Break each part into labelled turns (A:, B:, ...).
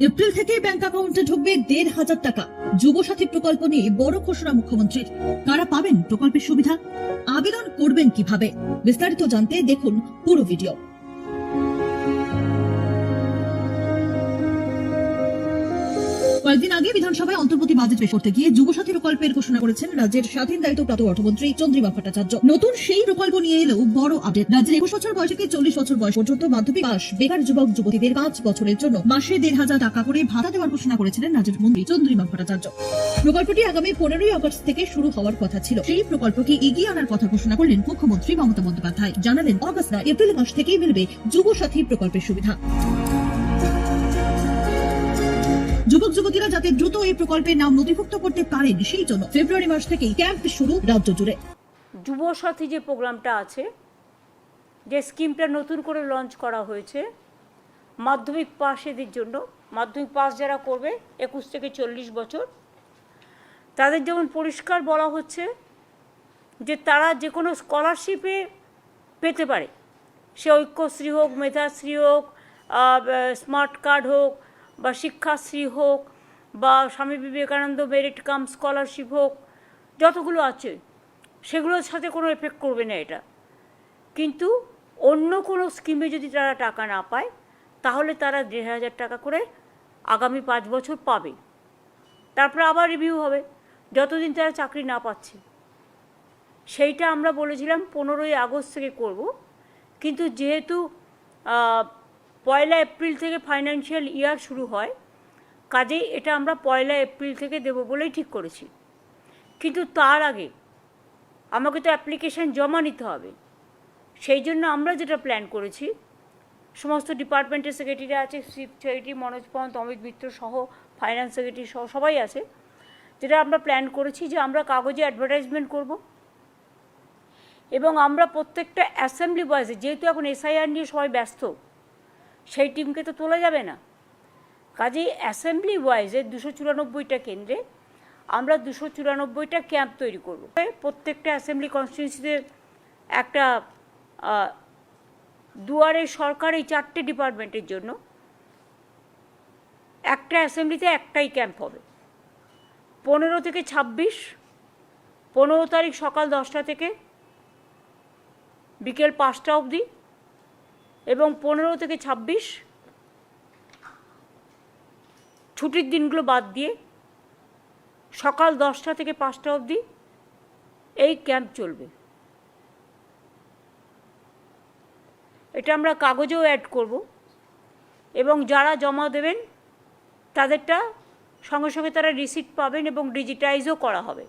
A: April থেকে bank অ্যাকাউন্টে ঢুকবে দেড় হাজার টাকা। যুবসাথী প্রকল্প নিয়ে বড় ঘোষণা মুখ্যমন্ত্রীর। কারা পাবেন প্রকল্পের সুবিধা? আবেদন করবেন কীভাবে? বিস্তারিত জানতে দেখুন পুরো ভিডিও। কয়েকদিন আগে বিধানসভায় অন্তর্বর্তী বাজেট পেশ করতে গিয়ে যুবসাথী প্রকল্পের ঘোষণা করেছেন রাজ্যের স্বাধীন দায়িত্বপ্রাপ্ত অর্থমন্ত্রী চন্দ্রিমা ভট্টাচার্য। নতুন সেই প্রকল্প নিয়ে এলেও বড় আপডেট রাজ্যের একুশ বছর বয়স থেকে চল্লিশ বছর বয়স পর্যন্ত মাধ্যমিক পাস বেকার যুবক যুবতীদের পাঁচ বছরের জন্য মাসে দেড় হাজার টাকা করে ভাতা দেওয়ার ঘোষণা করেছিলেন রাজ্যের মন্ত্রী চন্দ্রিমা ভট্টাচার্য। প্রকল্পটি আগামী পনেরোই আগস্ট থেকে শুরু হওয়ার কথা ছিল। সেই প্রকল্পকে এগিয়ে আনার কথা ঘোষণা করলেন মুখ্যমন্ত্রী মমতা বন্দ্যোপাধ্যায়। জানালেন, অগস্ট না, এপ্রিল মাস থেকেই মিলবে যুবসাথী প্রকল্পের সুবিধা। যুবক যুবতীরা যাতে দ্রুত এই প্রকল্পের নাম নথিভুক্ত করতে পারেন, সেই জন্য ফেব্রুয়ারি মাস থেকেই ক্যাম্প শুরু রাজ্য জুড়ে।
B: যুবসাথী যে প্রোগ্রামটা আছে, যে স্কিমটা নতুন করে লঞ্চ করা হয়েছে, মাধ্যমিক পাশেদের জন্য, মাধ্যমিক পাস যারা করবে, একুশ থেকে চল্লিশ বছর, তাদের যেমন পরিষ্কার বলা হচ্ছে যে তারা যে কোনো স্কলারশিপে পেতে পারে। সে ঐক্যশ্রী হোক, মেধাশ্রী হোক স্মার্ট কার্ড হোক বা শিক্ষাশ্রী হোক বা স্বামী বিবেকানন্দ, মেরিট কাম, স্কলারশিপ হোক, যতগুলো আছে, সেগুলোর সাথে কোনো এফেক্ট করবে না এটা। কিন্তু অন্য কোনো স্কিমে যদি তারা টাকা না পায়, তাহলে তারা দেড় হাজার টাকা করে আগামী পাঁচ বছর পাবে। তারপরে আবার রিভিউ হবে, যতদিন তারা চাকরি না পাচ্ছে। সেইটা আমরা বলেছিলাম, পনেরোই আগস্ট থেকে করব। কিন্তু যেহেতু পয়লা এপ্রিল থেকে ফাইন্যান্সিয়াল ইয়ার শুরু হয়। কাজেই এটা আমরা পয়লা এপ্রিল থেকে দেবো বলেই ঠিক করেছি। কিন্তু তার আগে আমাকে তো অ্যাপ্লিকেশান জমা নিতে হবে। সেই জন্য আমরা যেটা প্ল্যান করেছি, সমস্ত ডিপার্টমেন্টের সেক্রেটারি আছে শিব সেক্রেটারি মনোজ পন্ত অমিত মিত্র সহ ফাইন্যান্স সেক্রেটারি সহ সবাই আছে। যেটা আমরা প্ল্যান করেছি যে আমরা কাগজে অ্যাডভার্টাইজমেন্ট করব। এবং আমরা প্রত্যেকটা অ্যাসেম্বলি বয়েসে যেহেতু এখন এসআইআর নিয়ে সবাই ব্যস্ত সেই টিমকে তো তোলা যাবে না। কাজেই অ্যাসেম্বলি ওয়াইজে দুশো চুরানব্বইটা কেন্দ্রে আমরা দুশো চুরানব্বইটা ক্যাম্প তৈরি করব। প্রত্যেকটা অ্যাসেম্বলি কনস্টিটিউন্সিতে একটা দুয়ারে সরকার এই চারটে ডিপার্টমেন্টের জন্য একটা অ্যাসেম্বলিতে একটাই ক্যাম্প হবে। পনেরো থেকে ছাব্বিশ, পনেরো তারিখ সকাল দশটা থেকে বিকেল পাঁচটা অবধি এবং পনেরো থেকে ছাব্বিশ ছুটির দিনগুলো বাদ দিয়ে সকাল দশটা থেকে পাঁচটা অবধি এই ক্যাম্প চলবে। এটা আমরা কাগজেও অ্যাড করব এবং যারা জমা দেবেন, তাদেরটা সঙ্গে সঙ্গে তারা রিসিপ্ট পাবেন এবং ডিজিটাইজও করা হবে।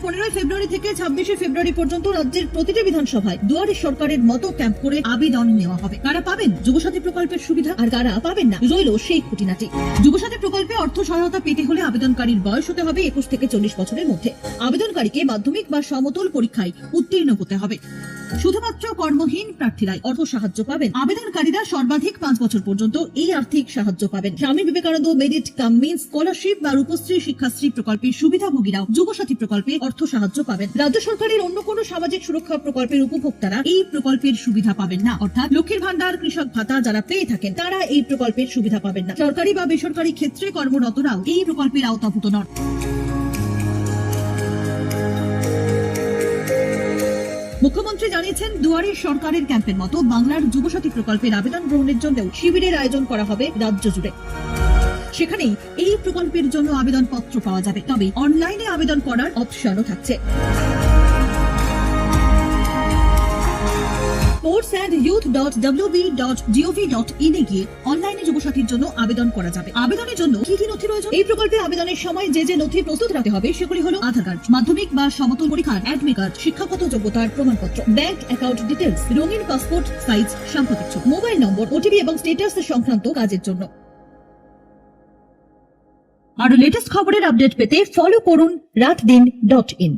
A: অর্থাৎ পনেরোই ফেব্রুয়ারি থেকে ছাব্বিশে ফেব্রুয়ারি পর্যন্ত রাজ্যের প্রতিটি বিধানসভায় দুয়ারে সরকারের মতো ক্যাম্প করে আবেদন নেওয়া হবে। কারা পাবেন? যুবসাথী প্রকল্পের সুবিধা আর কারা পাবেন না? রইল সেই খুঁটিনাটি। যুবসাথী প্রকল্পে অর্থ সহায়তা পেতে হলে আবেদনকারীর বয়স হতে হবে একুশ থেকে চল্লিশ বছরের মধ্যে। আবেদনকারীকে মাধ্যমিক বা সমতল পরীক্ষায় উত্তীর্ণ হতে হবে। শুধুমাত্র কর্মহীন প্রার্থীরাই অর্থ সাহায্য পাবেন। আবেদনকারীরা সর্বাধিক পাঁচ বছর পর্যন্ত এই আর্থিক সাহায্য পাবেন। Swami Vivekananda merit cum means scholarship বা রূপশ্রী শিক্ষাশ্রী প্রকল্পের সুবিধাভোগীরাও যুবসাথী প্রকল্পে অর্থ সাহায্য পাবেন। রাজ্য সরকারের অন্য কোনো সামাজিক সুরক্ষা প্রকল্পের উপভোক্তারা এই প্রকল্পের সুবিধা পাবেন না। অর্থাৎ লক্ষ্মীর ভান্ডার কৃষক ভাতা যারা পেয়ে থাকেন, তারা এই প্রকল্পের সুবিধা পাবেন না। সরকারি বা বেসরকারি ক্ষেত্রে কর্মরতরাও এই প্রকল্পের আওতাভূত নন। মুখ্যমন্ত্রী জানিয়েছেন, দুয়ারে সরকারের ক্যাম্পের মতো বাংলার যুবসাথী প্রকল্পের আবেদন গ্রহণের জন্য শিবিরের আয়োজন করা হবে রাজ্য জুড়ে। সেখানেই এই প্রকল্পের জন্য আবেদনপত্র পাওয়া যাবে। তবে অনলাইনে আবেদন করার অপশনও থাকছে। Sports and youth dot WB dot GOV dot in এ গিয়ে অনলাইনে যুবসাথীর জন্য আবেদন করা যাবে। আবেদনের জন্য কি কি নথি রয়েছে এই প্রকল্পে আবেদনের সময় যে যে নথি প্রস্তুত রাখতে হবে, সেগুলি হলো আধার কার্ড, মাধ্যমিক বা সমতল পরীক্ষার অ্যাডমিট কার্ড শিক্ষাগত যোগ্যতার প্রমাণপত্র ব্যাংক অ্যাকাউন্ট ডিটেলস রঙিন পাসপোর্ট সাইজ সাম্প্রতিক মোবাইল নম্বর ওটিপি এবং স্টেটাস সংক্রান্ত কাজের জন্য। আরও লেটেস্ট খবরের আপডেট পেতে ফলো করুন রাত দিন ডট ইন